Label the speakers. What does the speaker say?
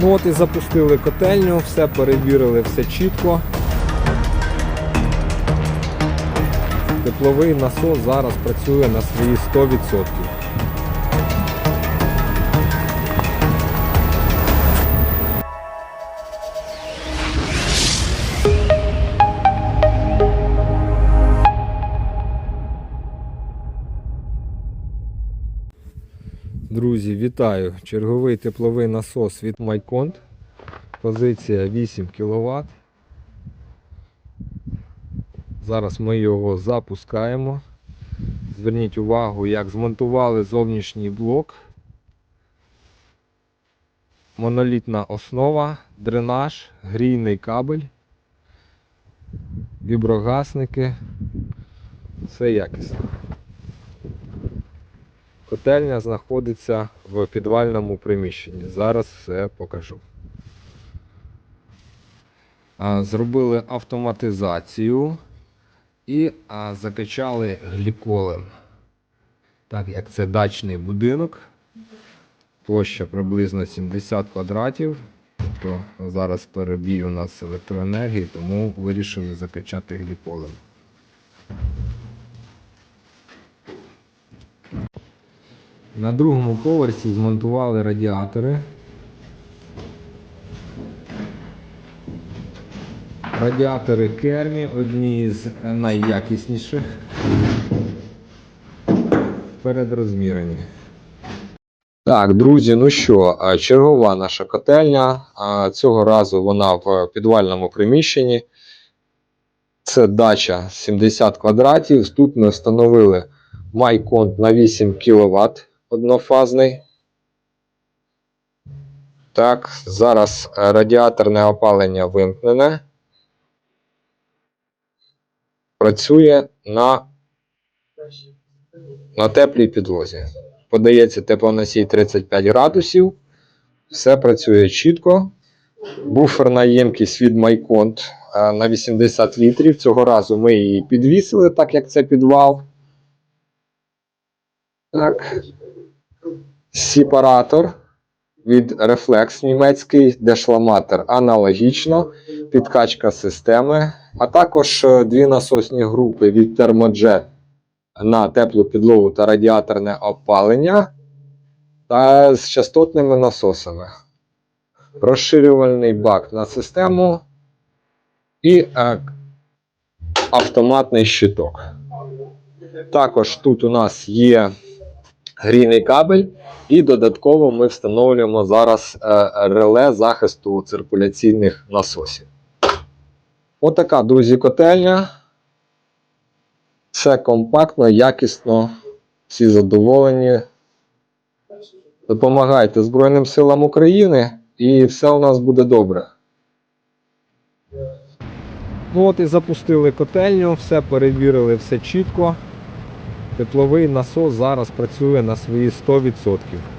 Speaker 1: Ну от і запустили котельню, все перевірили, все чітко. Тепловий насос зараз працює на свої 100%. Друзі, вітаю! Черговий тепловий насос від Майконт. Позиція 8 кВт. Зараз ми його запускаємо. Зверніть увагу, як змонтували зовнішній блок. Монолітна основа, дренаж, грійний кабель, віброгасники. Все якісно. Котельня знаходиться в підвальному приміщенні. Зараз все покажу. Зробили автоматизацію і закачали гліколем. Так як це дачний будинок, площа приблизно 70 квадратів. Тобто зараз перебій у нас електроенергії, тому вирішили закачати гліколем. На другому поверсі змонтували радіатори. Радіатори Кермі одні з найякісніших. Передрозмірені. Так, друзі, ну що, чергова наша котельня. Цього разу вона в підвальному приміщенні. Це дача 70 квадратів. Тут ми встановили Майконт на 8 кВт однофазний. Так, зараз радіаторне опалення вимкнене. Працює на, на теплій підлозі. Подається теплоносій 35 градусів. Все працює чітко. Буферна ємкість від Майконт е, на 80 літрів. Цього разу ми її підвісили, так як це підвал. Так. Сепаратор від Reflex німецький, дешламатор аналогічно, підкачка системи, а також е, дві насосні групи від Thermojet на теплу підлогу та радіаторне опалення та з частотними насосами. Розширювальний бак на систему і е, автоматний щиток. Також тут у нас є грійний кабель, і додатково ми встановлюємо зараз е, реле захисту циркуляційних насосів. Отака, друзі, котельня. Все компактно, якісно, всі задоволені. Допомагайте Збройним силам України і все у нас буде добре. Ну от і запустили котельню, все перевірили, все чітко. Тепловий насос зараз працює на свої 100%.